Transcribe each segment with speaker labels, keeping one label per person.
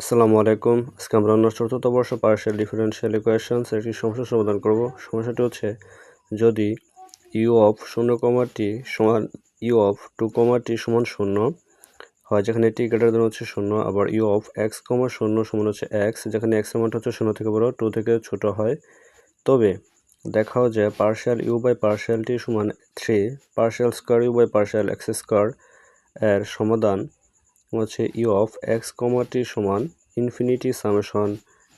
Speaker 1: আসসালামু আলাইকুম। আজকে আমরা অন্য চতুর্থ বর্ষ পার্শিয়াল ডিফারেন্সিয়াল ইকুয়েশনস একটি সমস্যার সমাধান করব। সমস্যাটি হচ্ছে, যদি ইউ অফ শূন্য কমাটি সমান ইউ অফ টু কমাটি সমান শূন্য হয়, যেখানে টি গ্রেটার দেন হচ্ছে শূন্য, আবার ইউ অফ এক্স কমা শূন্য সমান হচ্ছে এক্স যেখানে এক্স মানটা হচ্ছে শূন্য থেকে বড় টু থেকে ছোট হয়, তবে দেখাও যে partial U by partial T সমান three partial square U by partial X square এর সমাধান হচ্ছে U of X comma T সমান ইনফিনিটি সামেশন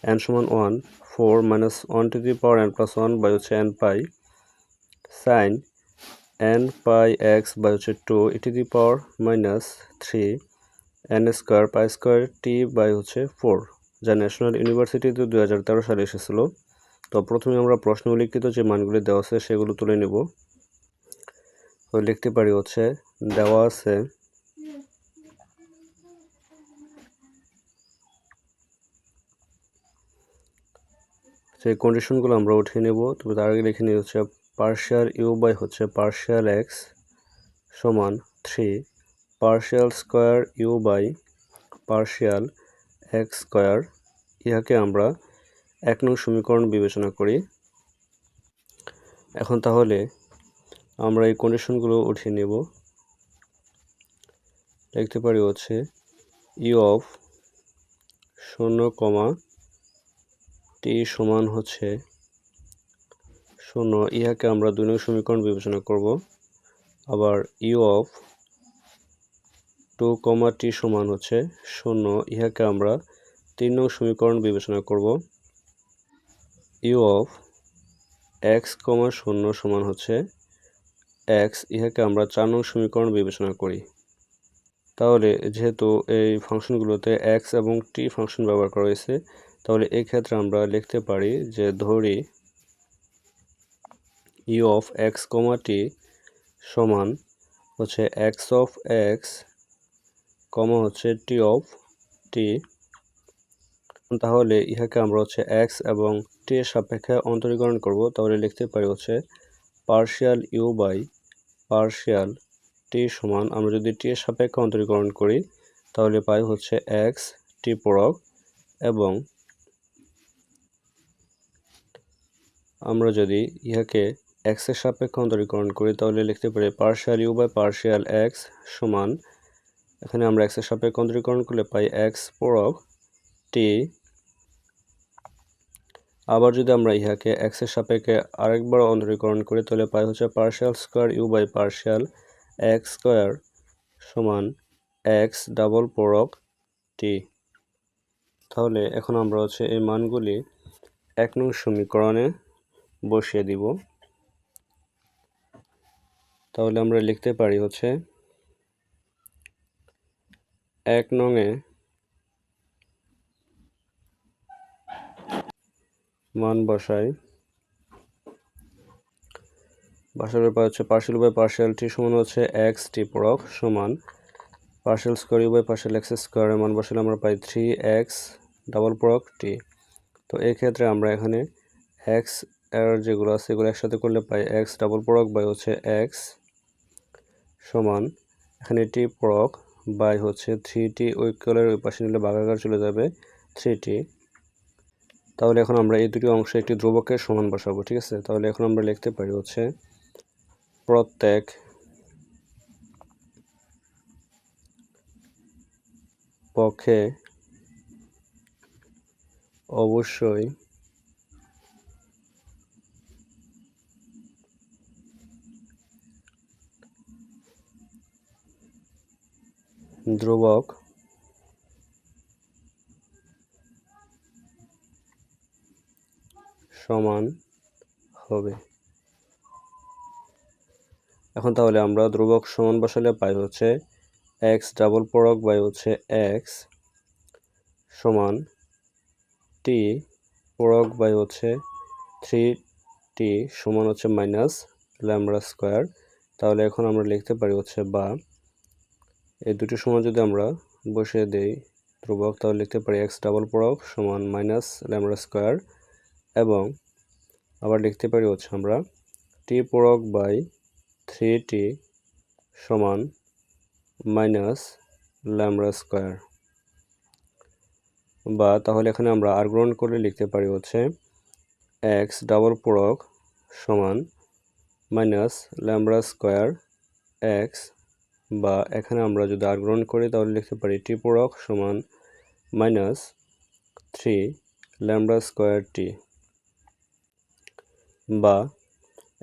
Speaker 1: এন সমান one four minus one to the power N plus one by হচ্ছে N pi sine N pi X by হচ্ছে two E to the power minus three N square pi square T by হচ্ছে four যা national ইউনিভার্সিটিতে দু হাজার তেরো সালে এসেছিল। তো প্রথমে আমরা প্রশ্ন উল্লিখিত যে মানগুলি দেওয়া আছে সেগুলো তুলে নেব। তো লিখতে পারি হচ্ছে দেওয়া আছে সেই কন্ডিশনগুলো আমরা উঠিয়ে নেব। তবে তার আগে লিখে নিয়ে হচ্ছে পার্শিয়াল ইউ বাই হচ্ছে পার্শিয়াল এক্স সমান three partial square U by partial X square ইহাকে আমরা এক নং সমীকরণ বিবেচনা করি। এখন তাহলে আমরা এই কন্ডিশনগুলো উঠিয়ে নেব। লিখতে পারি হচ্ছে ইউ অফ শূন্য কমা টি সমান হচ্ছে শূন্য। ইহাকে আমরা দুই নং সমীকরণ বিবেচনা করব। আবার U of two comma T সমান হচ্ছে শূন্য। ইহাকে আমরা তিন নং সমীকরণ বিবেচনা করব। ইউ অফ এক্স কমা শূন্য সমান হচ্ছে এক্স ইহাকে আমরা চার নং সমীকরণ বিবেচনা করি। তাহলে যেহেতু এই ফাংশনগুলোতে এক্স এবং টি ফাংশন ব্যবহার করা হয়েছে তাহলে এই ক্ষেত্রে আমরা লিখতে পারি যে ধরি U of X comma T সমান হচ্ছে এক্স অফ এক্স কমা হচ্ছে টি অফ টি তাহলে ইহাকে আমরা হচ্ছে এক্স এবং টি এর সাপেক্ষে অন্তরীকরণ করব। তাহলে লিখতে পারি হচ্ছে partial U by partial T সমান, আমরা যদি টি এর সাপেক্ষে অন্তরীকরণ করি, তাহলে পাই হচ্ছে এক্স টি পরক এবং আমরা যদি ইহাকে এক্সের সাপেক্ষে অন্তরীকরণ করি, তাহলে লিখতে পারি partial U by partial X সমান, এখানে আমরা এক্সের সাপেক্ষে অন্তরীকরণ করলে পাই এক্স পরক টি আবার যদি আমরা ইহাকে এক্সের সাপেক্ষে আরেকবার অন্তরীকরণ করি, তাহলে পাই হচ্ছে partial square U by partial X square সমান এক্স ডাবল পরক টি তাহলে এখন আমরা হচ্ছে এই মানগুলি এক নং সমীকরণে বসিয়ে দিব। তাহলে আমরা লিখতে পারি হচ্ছে এক নংয়ে মান বসাই। বাসার ব্যাপার হচ্ছে পার্সেল বাই পার্সেল টি সমান হচ্ছে এক্স টি পরক সমান partial square by partial x স্কোয়ারের মান বসালে আমরা পাই থ্রি এক্স ডাবল পরক টি তো এই ক্ষেত্রে আমরা এখানে এক্স এর যেগুলো আছে সেগুলো একসাথে করলে পাই এক্স ডাবল পরক বাই হচ্ছে এক্স সমান এখানে টি পরক বাই হচ্ছে থ্রি টি ঐক্যলের ওই পাশে নিলে বাঘাকার চলে যাবে থ্রি টি তাহলে এখন আমরা এই দুটি অংশে একটি ধ্রুবকের সমান বসাবো, ঠিক আছে? তাহলে এখন আমরা লিখতে পারি হচ্ছে প্রত্যেক পক্ষে অবশ্যই ধ্রুবক। সমান হবে। এখন তাহলে আমরা ধ্রুবক সমান বসালে পাই হচ্ছে এক্স ডাবল পরক বাই হচ্ছে এক্স সমান টি পরক বাই হচ্ছে থ্রি টি সমান হচ্ছে মাইনাস ল্যামরা স্কোয়ার তাহলে এখন আমরা লিখতে পারি হচ্ছে বা এই দুটো সমান যদি আমরা বসিয়ে দেই ধ্রুবক, তাহলে লিখতে পারি এক্স ডাবল পড়ক সমান মাইনাস ল্যামরা স্কোয়ার এবং আবার লিখতে পারি হচ্ছে আমরা টি পড়ক বাই থ্রি টি সমান মাইনাস ল্যামরা স্কোয়ার বা তাহলে এখানে আমরা আর গ্রহণ করলে লিখতে পারি হচ্ছে এক্স ডাবল পূরক সমান মাইনাস ল্যামডা স্কোয়ার এক্স বা এখানে আমরা যদি আর গ্রহণ করি, তাহলে লিখতে পারি টি পূরক সমান minus three lambda square T বা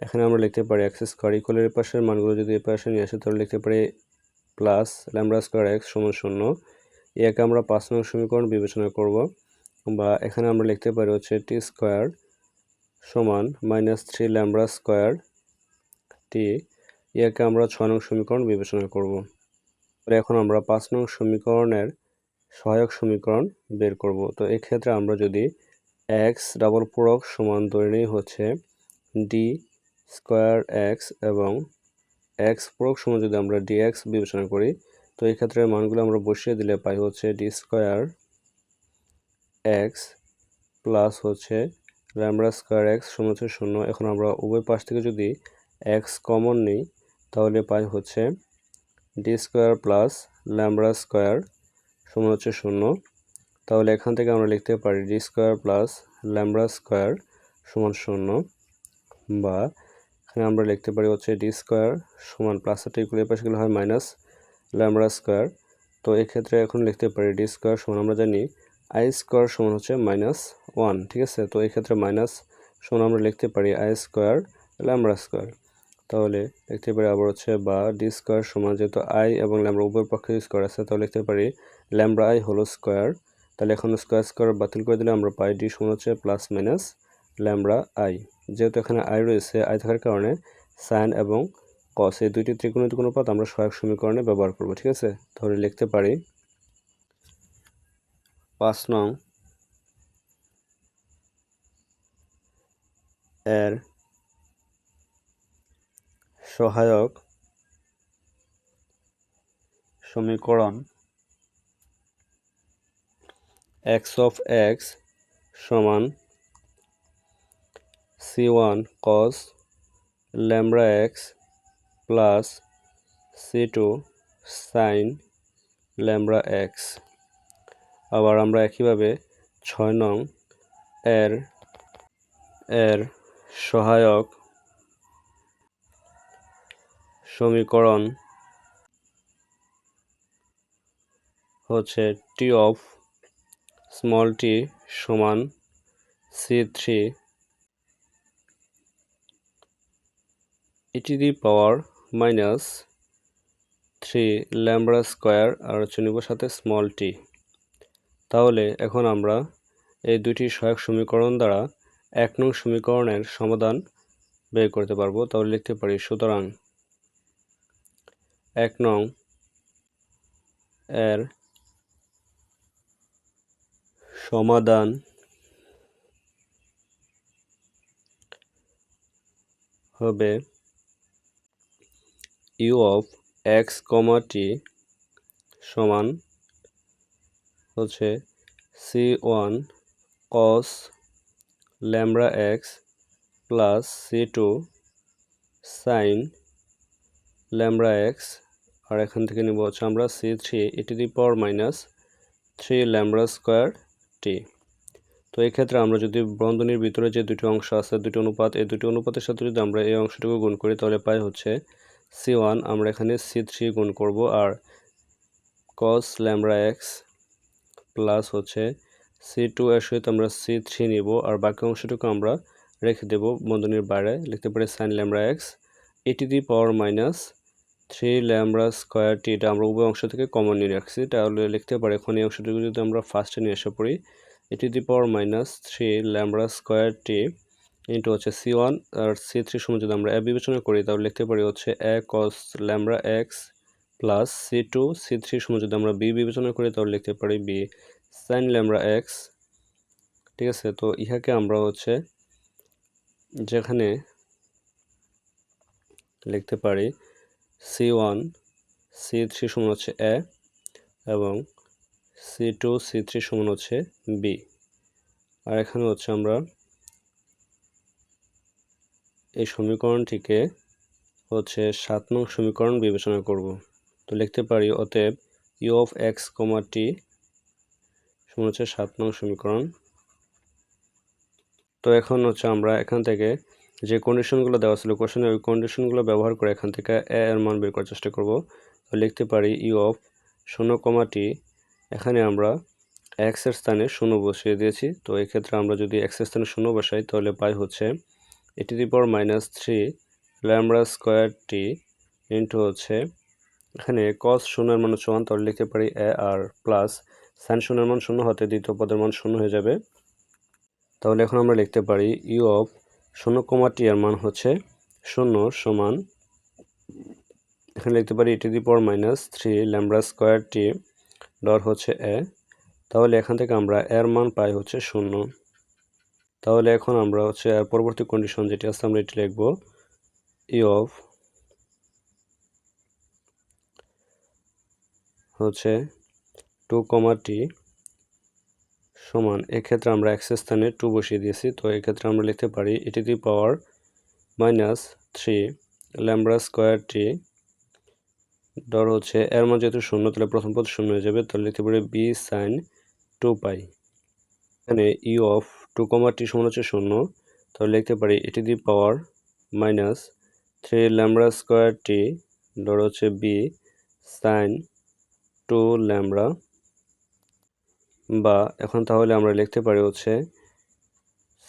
Speaker 1: এখানে আমরা লিখতে পারি এক্স স্কোয়ার ইকুয়ালের পাশের মানগুলো যদি এ পাশে নিয়ে আসে, তাহলে লিখতে পারি প্লাস ল্যামডা স্কোয়ার এক্স সমান শূন্য। একে আমরা পাঁচ নং সমীকরণ বিবেচনা করব। বা এখানে আমরা লিখতে পারি হচ্ছে টি স্কোয়ার সমান minus three lambda square T একে আমরা ছয় নং সমীকরণ বিবেচনা করব। এখন আমরা পাঁচ নং সমীকরণের সহায়ক সমীকরণ বের করব। তো এক্ষেত্রে আমরা যদি এক্স ডাবল পূরক সমান ধরে হচ্ছে ডি স্কোয়ার এক্স এবং এক্স পূরক সমান যদি আমরা ডি এক্স বিবেচনা করি, তো এই ক্ষেত্রে মানগুলো আমরা বসিয়ে দিলে পাই হচ্ছে ডি স্কোয়ার এক্স প্লাস হচ্ছে ল্যামডা স্কোয়ার এক্স সমান হচ্ছে শূন্য। এখন আমরা উভয় পাশ থেকে যদি এক্স কমন নিই তাহলে পাই হচ্ছে D square plus lambda square সমান হচ্ছে শূন্য। তাহলে এখান থেকে আমরা লিখতে পারি D square plus lambda square সমান শূন্য বা এখানে আমরা লিখতে পারি হচ্ছে ডি স্কোয়ার সমান প্লাস একটা ইকুয়াল পাশে গেলে হয় মাইনাস ল্যামডা স্কোয়ার তো এক্ষেত্রে এখন লিখতে পারি ডি স্কোয়ার সমান আমরা জানি আই স্কোয়ার সমান হচ্ছে মাইনাস ওয়ান ঠিক আছে? তো এক্ষেত্রে মাইনাস সমান আমরা লিখতে পারি আই স্কোয়ার ল্যামডা স্কোয়ার তাহলে লিখতে পারি আবার হচ্ছে বা ডি স্কোয়ার সমান যেহেতু আই এবং ল্যামডা উভয় পক্ষে স্কোয়ার আছে, তাহলে লিখতে পারি ল্যামডা আই হলো স্কোয়ার তাহলে এখন স্কোয়ার স্কোয়ার বাতিল করে দিলে আমরা পাই ডি সমান হচ্ছে প্লাস মাইনাস ল্যামডা আই যেহেতু এখানে আই রয়েছে আই থাকার কারণে সাইন এবং কস এই দুইটি ত্রিকোণিত অনুপাত আমরা সহায়ক সমীকরণে ব্যবহার করব, ঠিক আছে? তাহলে লিখতে পারি পাঁচ নং এর সহায়ক সমীকরণ এক্স অফ এক্স সমান C one cos lambda X plus C two sine lambda X আবার আমরা একইভাবে ছয় নং এর এর সহায়ক সমীকরণ হচ্ছে টি অফ স্মল টি সমান C three E to the power minus three lambda square আর হচ্ছে সাথে স্মল টি তাহলে এখন আমরা এই দুটি সহায়ক সমীকরণ দ্বারা এক নং সমীকরণের সমাধান বের করতে পারব। তাহলে লিখতে পারি সুতরাং এক নং এর সমাধান হবে U of X comma T সমান হচ্ছে C one cos lambda X plus C two sine lambda X আর এখান থেকে নিব হচ্ছে আমরা C three E to the power minus three lambda square T. তো এই ক্ষেত্রে আমরা যদি বন্ধনীর ভিতরে যে দুটি অংশ আছে, দুটি অনুপাত, এই দুটি অনুপাতের সাথে যদি আমরা এই অংশটুকু গুণ করি, তাহলে পাই হচ্ছে সি ওয়ান, আমরা এখানে সি থ্রি গুণ করব আর কস ল্যামডা এক্স প্লাস হচ্ছে সি টু এর সহিত আমরা সি থ্রি নিব আর বাকি অংশটুকু আমরা রেখে দেব বন্ধনীর বাইরে, লিখতে পারি sine lambda X E to the power minus three lambda square T এটা আমরা উভয় অংশ থেকে কমন নিয়ে রাখছি, তাহলে লিখতে পারি এখন এই অংশটুকু যদি আমরা ফার্স্টে নিয়ে এসে পড়ি, E to the power minus three lambda square T into হচ্ছে সি ওয়ান আর সি থ্রি সময় যদি আমরা এ বিবেচনা করি, তাহলে লিখতে পারি হচ্ছে A cos lambda X plus C two C three সময় যদি আমরা বি বিবেচনা করি, তাহলে লিখতে পারি বি সাইন ল্যামডা এক্স ঠিক আছে? তো ইহাকে আমরা হচ্ছে যেখানে লিখতে পারি সি ওয়ান, সি থ্রি সমান হচ্ছে এ এবং সি টু, সি থ্রি সমান হচ্ছে বি। আর এখানে হচ্ছে আমরা এই সমীকরণটিকে হচ্ছে সাত নং সমীকরণ বিবেচনা করব। তো লিখতে পারি, অতএব U of X comma T সমান হচ্ছে সাত নং সমীকরণ। তো এখন হচ্ছে আমরা এখান থেকে যে কন্ডিশনগুলো দেওয়া ছিল কোশ্চেনে ওই কন্ডিশনগুলো ব্যবহার করে এখান থেকে এ এর মান বের করার চেষ্টা করব। লিখতে পারি ইউ অফ শূন্য কমাটি এখানে আমরা এক্সের স্থানে শূন্য বসিয়ে দিয়েছি। তো এক্ষেত্রে আমরা যদি এক্সের স্থানে শূন্য বসাই, তাহলে পাই হচ্ছে E to the power minus three lambda square T into হচ্ছে, এখানে কস শূন্যের মান ওয়ান তাহলে লিখতে পারি এ আর প্লাস সাইন শূন্যের মান শূন্য হতে দ্বিতীয় পদের মান শূন্য হয়ে যাবে। তাহলে এখন আমরা লিখতে পারি ইউ অফ শূন্য কমা টি এর মান হচ্ছে শূন্য সমান, এখানে লিখতে পারি E to the power minus three lambda square T dot হচ্ছে এ। তাহলে এখান থেকে আমরা এর মান পাই হচ্ছে শূন্য। তাহলে এখন আমরা হচ্ছে এর পরবর্তী কন্ডিশন যেটি আছে আমরা এটি লিখব ই অফ হচ্ছে টু কমা টি সমান, এক্ষেত্রে আমরা এক্স স্থানে টু বসিয়ে দিয়েছি, তো এক্ষেত্রে আমরা লিখতে পারি E to the power minus three lambda square T dot হচ্ছে এর মান যেহেতু শূন্য, তাহলে প্রথম পদ শূন্য হয়ে যাবে, তাহলে লিখতে পারি বি সাইন টু পাই এখানে U of two comma T সমান হচ্ছে শূন্য, তাহলে লিখতে পারি E to the power minus three lambda square T dot হচ্ছে বি সাইন টু ল্যামব্রা বা এখন তাহলে আমরা লিখতে পারি হচ্ছে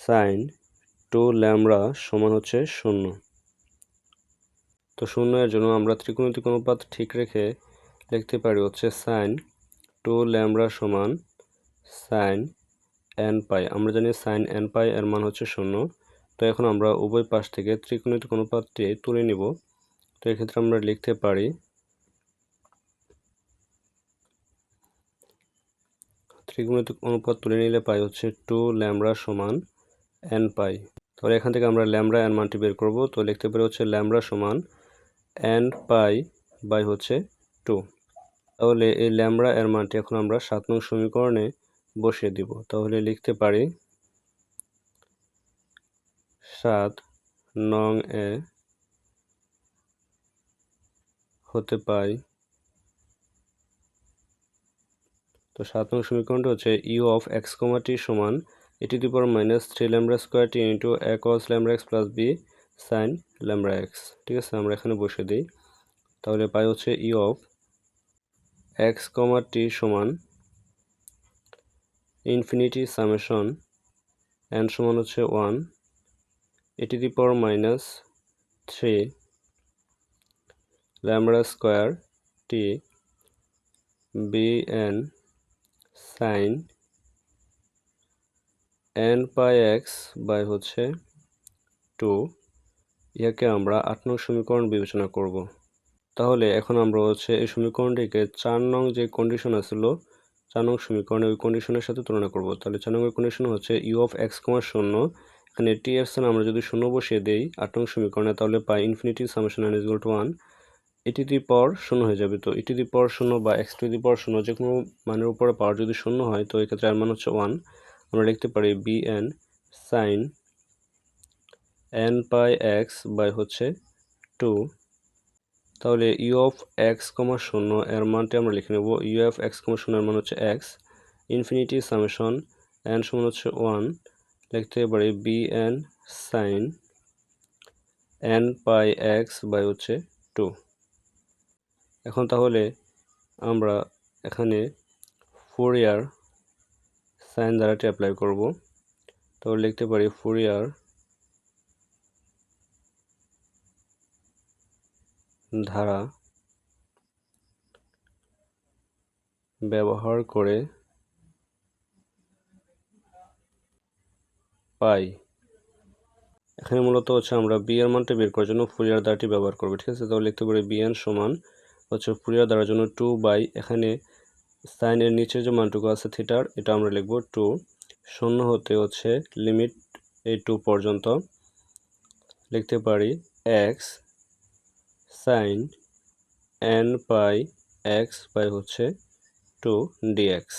Speaker 1: সাইন টু ল্যামরা সমান হচ্ছে শূন্য। তো শূন্য এর জন্য আমরা ত্রিকোণমিতিক অনুপাত ঠিক রেখে লিখতে পারি হচ্ছে সাইন টু ল্যামরা সমান সাইন এন পাই। আমরা জানি সাইন এন পাই এর মান হচ্ছে শূন্য। তো এখন আমরা উভয় পাশ থেকে ত্রিকোণমিতিক অনুপাতটি তুলে নিব। তো এক্ষেত্রে আমরা লিখতে পারি ত্রিকোণমিতিক অনুপাত তুলে নিলে পাই হচ্ছে টু ল্যামরা সমান এন পাই। তাহলে এখান থেকে আমরা ল্যামরা এন মানটি বের করব। তো লিখতে পারি হচ্ছে ল্যামরা সমান এন পাই বাই হচ্ছে টু। তাহলে এই ল্যামরা এর মানটি এখন আমরা সাত নং সমীকরণে বসিয়ে দিব। তাহলে লিখতে পারি সাত নং এ হতে পাই তো সাত নং সমীকরণটা হচ্ছে u of x comma t সমান e to power minus three lambda square t into a cos lambda x plus b sine lambda x ঠিক আছে? আমরা এখানে বসে দিই। তাহলে পাই হচ্ছে u of x comma t সমান ইনফিনিটি সামেশন এন সমান হচ্ছে one e to the power minus three lambda square t b n sine n pi x by হচ্ছে টু ইয়াকে আমরা আট নং সমীকরণ বিবেচনা করব। তাহলে এখন আমরা হচ্ছে এই সমীকরণটিকে চার নং যে কন্ডিশন আছিল চার নং সমীকরণে ওই কন্ডিশনের সাথে তুলনা করব। তাহলে চার নং কন্ডিশন হচ্ছে ইউ অফ এক্স কমার শূন্য। এখানে টি স্থানে আমরা যদি শূন্য বসিয়ে দেই আট নং সমীকরণে, তাহলে পাই infinity summation n is to one e to the power শূন্য হয়ে যাবে। তো এটি দি পাওয়ার শূন্য বা এক্স টু দি পাওয়ার শূন্য যে কোনো মানের উপরে পাওয়ার যদি শূন্য হয়, তো এক্ষেত্রে এর মান হচ্ছে ওয়ান আমরা লিখতে পারি b n sine n pi x by হচ্ছে টু তাহলে ইউ অফ এক্স কমা শূন্য এর মানটি আমরা লিখে নেব। ইউ এফ এক্স কমা শূন্য এর মান হচ্ছে এক্স ইনফিনিটি সামেশন এন সমান হচ্ছে ওয়ান লিখতে পারি b n sine n pi x by হচ্ছে টু এখন তাহলে আমরা এখানে ফোর ইয়ার সাইন ধারাটি অ্যাপ্লাই করব। তাহলে লিখতে পারি ফোর ইয়ার ধারা ব্যবহার করে পাই। এখানে মূলত হচ্ছে আমরা বি মানটা বের করার জন্য ফুরিয়ার ধারাটি ব্যবহার করব, ঠিক আছে? তাহলে লিখতে পারি বি এন সমান হচ্ছে ফুরিয়ার দ্বারা জন্য টু বাই এখানে সাইনের নিচে যে মানটুকু আছে থিটার এটা আমরা লিখব টু শূন্য হতে হচ্ছে লিমিট এই টু পর্যন্ত। লিখতে পারি x sine n pi x by হচ্ছে টু ডিএক্স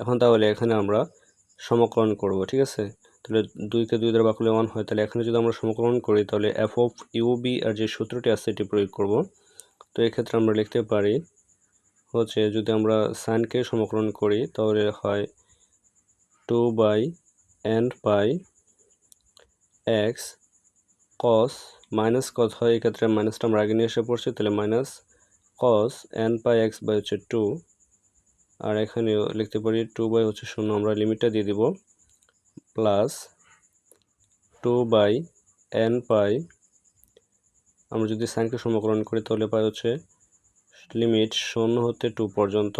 Speaker 1: এখন তাহলে এখানে আমরা সমকরণ করব, ঠিক আছে? তাহলে দুইকে দুই দ্বারা বাকলে ওয়ান হয়, তাহলে এখানে যদি আমরা সমকরণ করি, তাহলে এফ অফ ইউবি আর যে সূত্রটি আছে, এটি প্রয়োগ করব। তো এক্ষেত্রে আমরা লিখতে পারি হচ্ছে যদি আমরা সাইনকে সমকরণ করি, তাহলে হয় two by n pi x cos minus cos হয়। এক্ষেত্রে মাইনাসটা আমরা আগে নিয়ে এসে পড়ছি, তাহলে minus cos n pi x by হচ্ছে টু আর এখানেও লিখতে পারি টু বাই হচ্ছে শূন্য, আমরা লিমিটটা দিয়ে দিব plus two by n pi আমরা যদি সাইনকে সমকরণ করি, তাহলে পাই হচ্ছে লিমিট শূন্য হতে টু পর্যন্ত।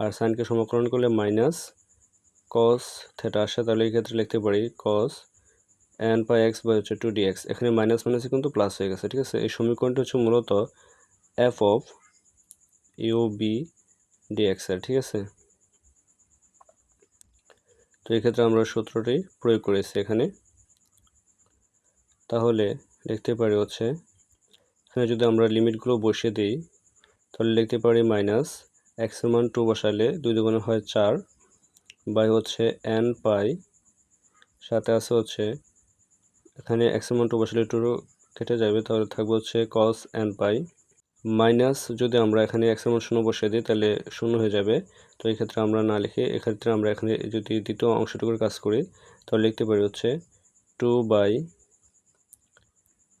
Speaker 1: আর সাইনকে সমকরণ করলে মাইনাস কস থেটা আসে, তাহলে এই ক্ষেত্রে লিখতে পারি cos n pi x by হচ্ছে টু ডি এক্স এখানে মাইনাস মাইনাসে কিন্তু প্লাস হয়ে গেছে, ঠিক আছে? এই সমীকরণটি হচ্ছে মূলত f of u b dx এর, ঠিক আছে? তো এক্ষেত্রে আমরা সূত্রটি প্রয়োগ করেছি এখানে। তাহলে লিখতে পারি হচ্ছে, এখানে যদি আমরা লিমিটগুলো বসিয়ে দিই, তাহলে লিখতে পারি মাইনাস এক্সের মান টু বসালে দুই দুগুণে হয় চার বাই হচ্ছে এন পাই সাথে আছে হচ্ছে, এখানে এক্সের মান টু বসালে টু কেটে যাবে, তাহলে থাকবে হচ্ছে কস এন পাই মাইনাস যদি আমরা এখানে এক্সের মান শূন্য বসিয়ে দিই, তাহলে শূন্য হয়ে যাবে, তো এই ক্ষেত্রে আমরা না লিখে এক্ষেত্রে আমরা এখানে যদি দ্বিতীয় অংশটুকুর কাজ করি, তাহলে লিখতে পারি হচ্ছে টু বাই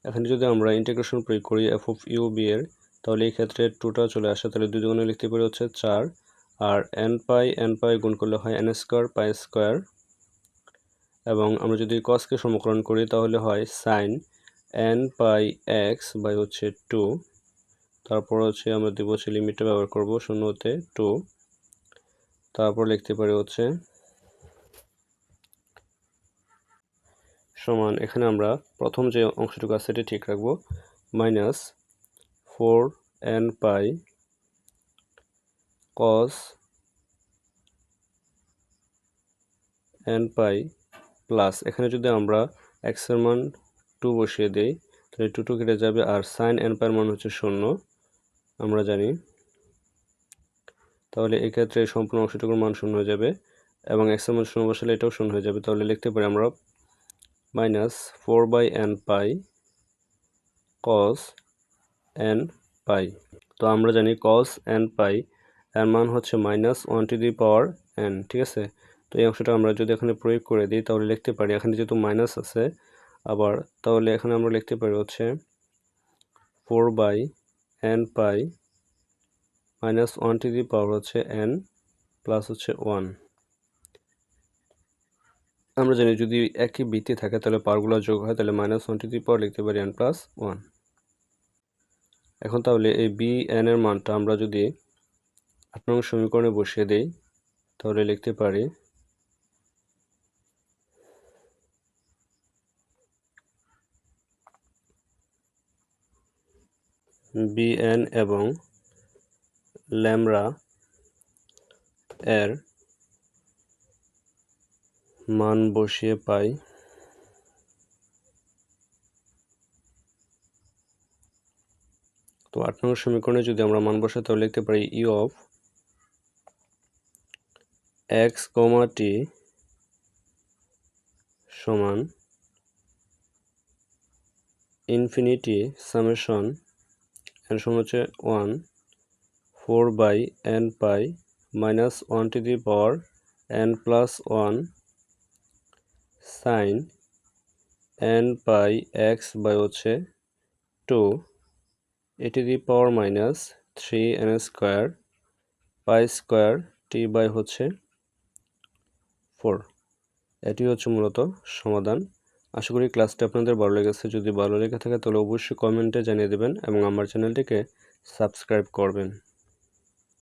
Speaker 1: এখানে যদি আমরা ইন্টিগ্রেশন প্রয়োগ করি এফ অফ ইউ বি এর, তাহলে এই ক্ষেত্রে টুটা চলে আসে, তাহলে দুই দুগুণে লিখতে পারি হচ্ছে চার, আর এন পাই এন পাই গুণ করলে হয় এন স্কোয়ার পাই স্কোয়ার এবং আমরা যদি কসকে সমকরণ করি তাহলে হয় sine n pi x by হচ্ছে টু তারপর হচ্ছে আমরা দিব হচ্ছে লিমিটটা ব্যবহার করব শূন্য হতে টু তারপর লিখতে পারি হচ্ছে সমান এখানে আমরা প্রথম যে অংশটুকু আছে সেটি ঠিক রাখব। Minus four n pi cos n pi plus. এখানে যদি আমরা এক্সের মান টু বসিয়ে দিই, তাহলে টু টু কেটে যাবে আর সাইন এন পাইয়ের মান হচ্ছে শূন্য, আমরা জানি। তাহলে এক্ষেত্রে সম্পূর্ণ অংশটুকুর মান শূন্য হয়ে যাবে এবং এক্সের মান শূন্য বসালে এটাও শূন্য হয়ে যাবে। তাহলে লিখতে পারি আমরা minus four by n pi cos n pi তো আমরা জানি কস এন পাই এর মান হচ্ছে minus one to the power n ঠিক আছে? তো এই অংশটা আমরা যদি এখানে প্রয়োগ করে দিই, তাহলে লিখতে পারি, এখানে যেহেতু মাইনাস আছে আবার, তাহলে এখানে আমরা লিখতে পারি হচ্ছে four by n pi minus one to the power হচ্ছে এন প্লাস হচ্ছে ওয়ান আমরা জানি যদি একই বৃত্তি থাকে, তাহলে পাওয়ারগুলো যোগ হয়, তাহলে মাইনাস ওয়ান টু পাওয়ার লিখতে পারি এন প্লাস ওয়ান এখন তাহলে এই বি এন এর মানটা আমরা যদি আট নং সমীকরণে বসিয়ে দিই, তাহলে লিখতে পারি বিএন এবং ল্যামরা এর মান বসিয়ে পাই। তো আট নম্বর সমীকরণে যদি আমরা মান বসাই, তাহলে লিখতে পারি ই অফ এক্স কমা টি সমান ইনফিনিটি সামেশন এন সমান হচ্ছে one four by n pi minus one to the power n plus one sine n pi x by হচ্ছে two e to the power minus three n square pi square t by হচ্ছে four এটি হচ্ছে মূলত সমাধান। আশা করি ক্লাসটি আপনাদের ভালো লেগেছে। যদি ভালো লেগে থাকে তাহলে অবশ্যই কমেন্টে জানিয়ে দেবেন এবং আমার চ্যানেলটিকে সাবস্ক্রাইব করবেন।